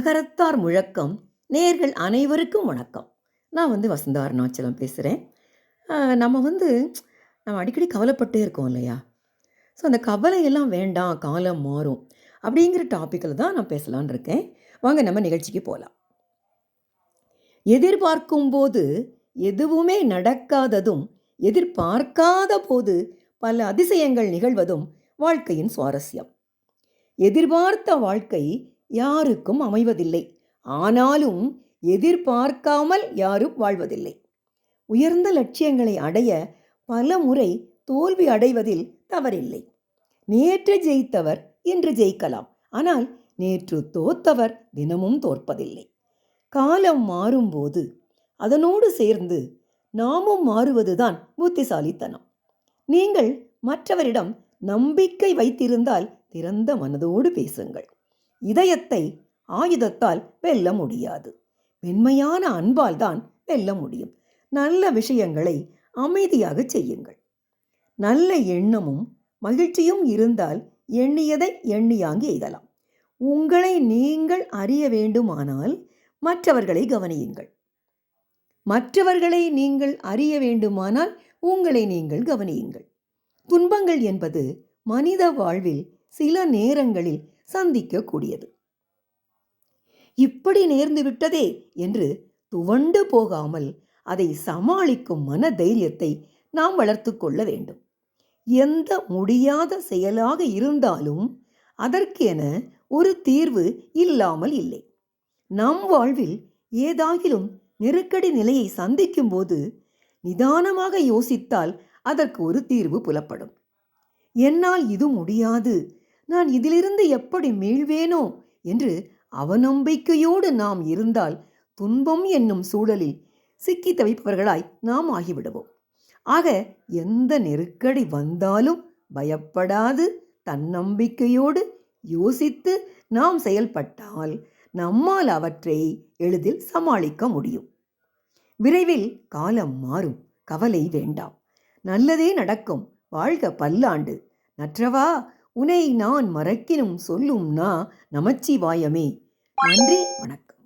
நகரத்தார் முழக்கம் நேர்கள் அனைவருக்கும் வணக்கம். நான் வந்து வசந்தா அருணாச்சலம் பேசுகிறேன் நம்ம வந்து நம்ம அடிக்கடி கவலைப்பட்டே இருக்கோம் இல்லையா? ஸோ அந்த கவலையெல்லாம் வேண்டாம் காலம் மாறும் அப்படிங்கிற டாப்பிக்கில் தான் நான் பேசலான் இருக்கேன். வாங்க நம்ம நிகழ்ச்சிக்கு போகலாம் எதிர்பார்க்கும் போது எதுவுமே நடக்காததும் எதிர்பார்க்காத போது பல அதிசயங்கள் நிகழ்வதும் வாழ்க்கையின் சுவாரஸ்யம். எதிர்பார்த்த வாழ்க்கை யாருக்கும் அமைவதில்லை. ஆனாலும் எதிர்பார்க்காமல் யாரும் வாழ்வதில்லை. உயர்ந்த லட்சியங்களை அடைய பல முறை தோல்வி அடைவதில் தவறில்லை. நேற்று ஜெயித்தவர் இன்று ஜெயிக்கலாம். ஆனால் நேற்று தோத்தவர் தினமும் தோற்பதில்லை. காலம் மாறும்போது அதனோடு சேர்ந்து நாமும் மாறுவதுதான் புத்திசாலித்தனம். நீங்கள் மற்றவரிடம் நம்பிக்கை வைத்திருந்தால் திறந்த மனதோடு பேசுங்கள். இதயத்தை ஆயுதத்தால் வெல்ல முடியாது. மென்மையான அன்பால் தான் வெல்ல முடியும். நல்ல விஷயங்களை அமைதியாக செய்யுங்கள். நல்ல எண்ணமும் மகிழ்ச்சியும் இருந்தால் எண்ணியதை எண்ணியாங்கி எய்தலாம். உங்களை நீங்கள் அறிய வேண்டுமானால் மற்றவர்களை கவனியுங்கள். மற்றவர்களை நீங்கள் அறிய வேண்டுமானால் உங்களை நீங்கள் கவனியுங்கள். துன்பங்கள் என்பது மனித வாழ்வில் சில நேரங்களில் சந்திக்கக்கூடியது. இப்படி நேர்ந்து விட்டதே என்று துவண்டு போகாமல் அதை சமாளிக்கும் மன தைரியத்தை நாம் வளர்த்து கொள்ள வேண்டும். எந்த முடியாத செயலாக இருந்தாலும் அதற்கென ஒரு தீர்வு இல்லாமல் இல்லை. நம் வாழ்வில் ஏதாகிலும் நெருக்கடி நிலையை சந்திக்கும் போது நிதானமாக யோசித்தால் அதற்கு ஒரு தீர்வு புலப்படும். என்னால் இது முடியாது நான் இதிலிருந்து எப்படி மீள்வேனோ என்று அவநம்பிக்கையோடு நாம் இருந்தால் துன்பம் என்னும் சூழலில் சிக்கி தவிப்பவர்களாய் நாம் ஆகிவிடுவோம். ஆக எந்த நெருக்கடி வந்தாலும் பயப்படாது தன்னம்பிக்கையோடு யோசித்து நாம் செயல்பட்டால் நம்மால் அவற்றை எளிதில் சமாளிக்க முடியும். விரைவில் காலம் மாறும் கவலை வேண்டாம். நல்லதே நடக்கும் வாழ்க பல்லாண்டு. நற்றவா? உனை நான் மறக்கினும் சொல்லும் நா நமச்சிவாயமே. நன்றி வணக்கம்.